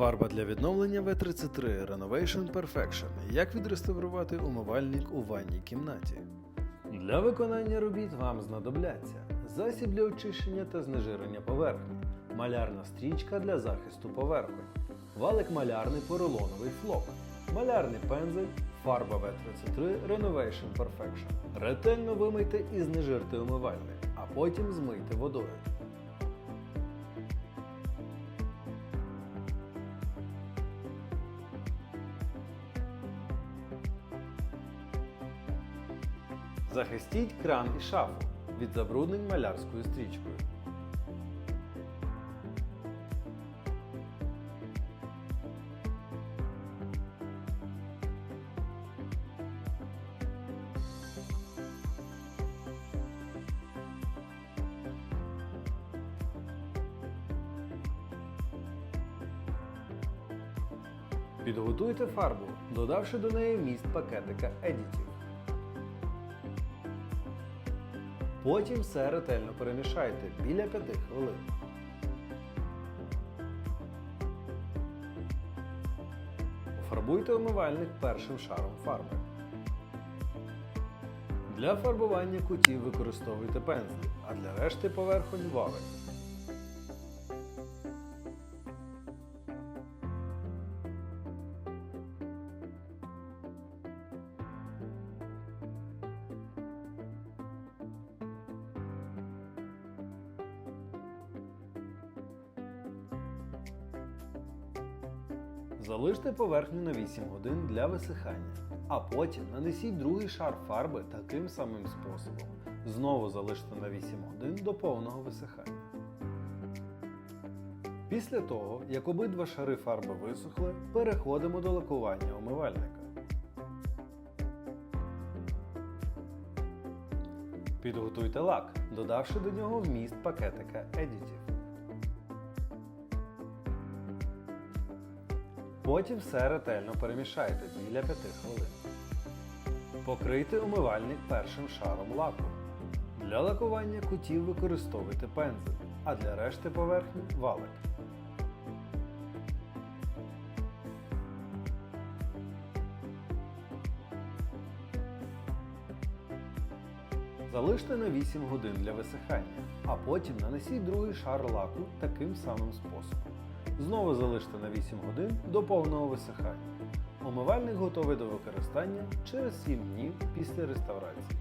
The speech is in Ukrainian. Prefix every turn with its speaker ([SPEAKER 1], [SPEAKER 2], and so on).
[SPEAKER 1] Фарба для відновлення V33 Renovation Perfection. Як відреставрувати умивальник у ванній кімнаті. Для виконання робіт вам знадобляться засіб для очищення та знежирення поверхні, малярна стрічка для захисту поверхонь, валик малярний поролоновий флок, малярний пензель, фарба V33 Renovation Perfection. Ретельно вимийте і знежирте умивальник, а потім змийте водою. Захистіть кран і шафу від забруднень малярською стрічкою. Підготуйте фарбу, додавши до неї вміст пакетика едітів. Потім все ретельно перемішайте біля 5 хвилин. Фарбуйте умивальник першим шаром фарби. Для фарбування кутів використовуйте пензлі, а для решти поверхонь валик. Залиште поверхню на 8 годин для висихання, а потім нанесіть другий шар фарби таким самим способом. Знову залиште на 8 годин до повного висихання. Після того, як обидва шари фарби висохли, переходимо до лакування умивальника. Підготуйте лак, додавши до нього вміст пакетика едітів. Потім все ретельно перемішайте біля 5 хвилин. Покрийте умивальник першим шаром лаку. Для лакування кутів використовуйте пензель, а для решти поверхні валик. Залиште на 8 годин для висихання, а потім нанесіть другий шар лаку таким самим способом. Знову залиште на 8 годин до повного висихання. Омивальник готовий до використання через 7 днів після реставрації.